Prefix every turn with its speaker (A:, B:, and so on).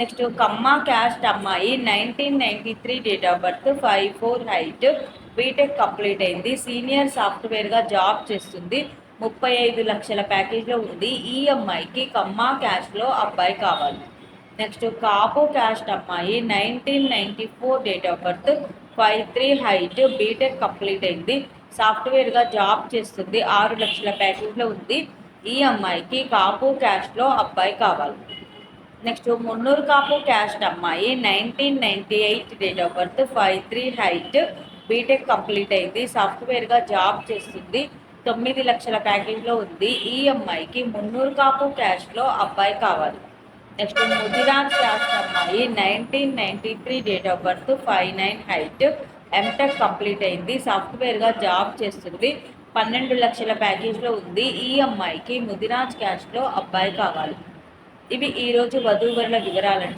A: Next Kamma caste అమ్మాయి nineteen ninety three date of birth five four height. BTech complete అయింది. Senior సాఫ్ట్వేర్గా job చేస్తుంది. ముప్పై ఐదు లక్షల ప్యాకేజ్లో ఉంది. ఈ అమ్మాయికి కమ్మ క్యాస్ట్లో అబ్బాయి కావాలి. నెక్స్ట్ కాపు క్యాస్ట్ అమ్మాయి nineteen ninety four date of birth five three height. BTech complete అయింది. సాఫ్ట్వేర్గా జాబ్ చేస్తుంది. ఆరు లక్షల ప్యాకేజ్లో ఉంది. ఈ అమ్మాయికి కాపు క్యాస్ట్లో అబ్బాయి కావాలి. నెక్స్ట్ మున్నూరు కాపు క్యాస్ట్ అమ్మాయి nineteen ninety eight date of birth five three height BTech complete అయింది సాఫ్ట్వేర్గా జాబ్ చేస్తుంది తొమ్మిది లక్షల ప్యాకేజ్లో ఉంది. ఈ అమ్మాయికి మున్నూరు కాపు క్యాష్లో అబ్బాయి కావాలి. నెక్స్ట్ ముదిరాజ్ క్యాస్ట్ అమ్మాయి nineteen ninety three date of birth five nine height MTech complete అయింది సాఫ్ట్వేర్గా జాబ్ చేస్తుంది పన్నెండు లక్షల ప్యాకేజ్లో ఉంది. ఈ అమ్మాయికి ముదిరాజ్ క్యాష్లో అబ్బాయి కావాలి. ఇవి ఈరోజు వధూవరుల వివరాలండి.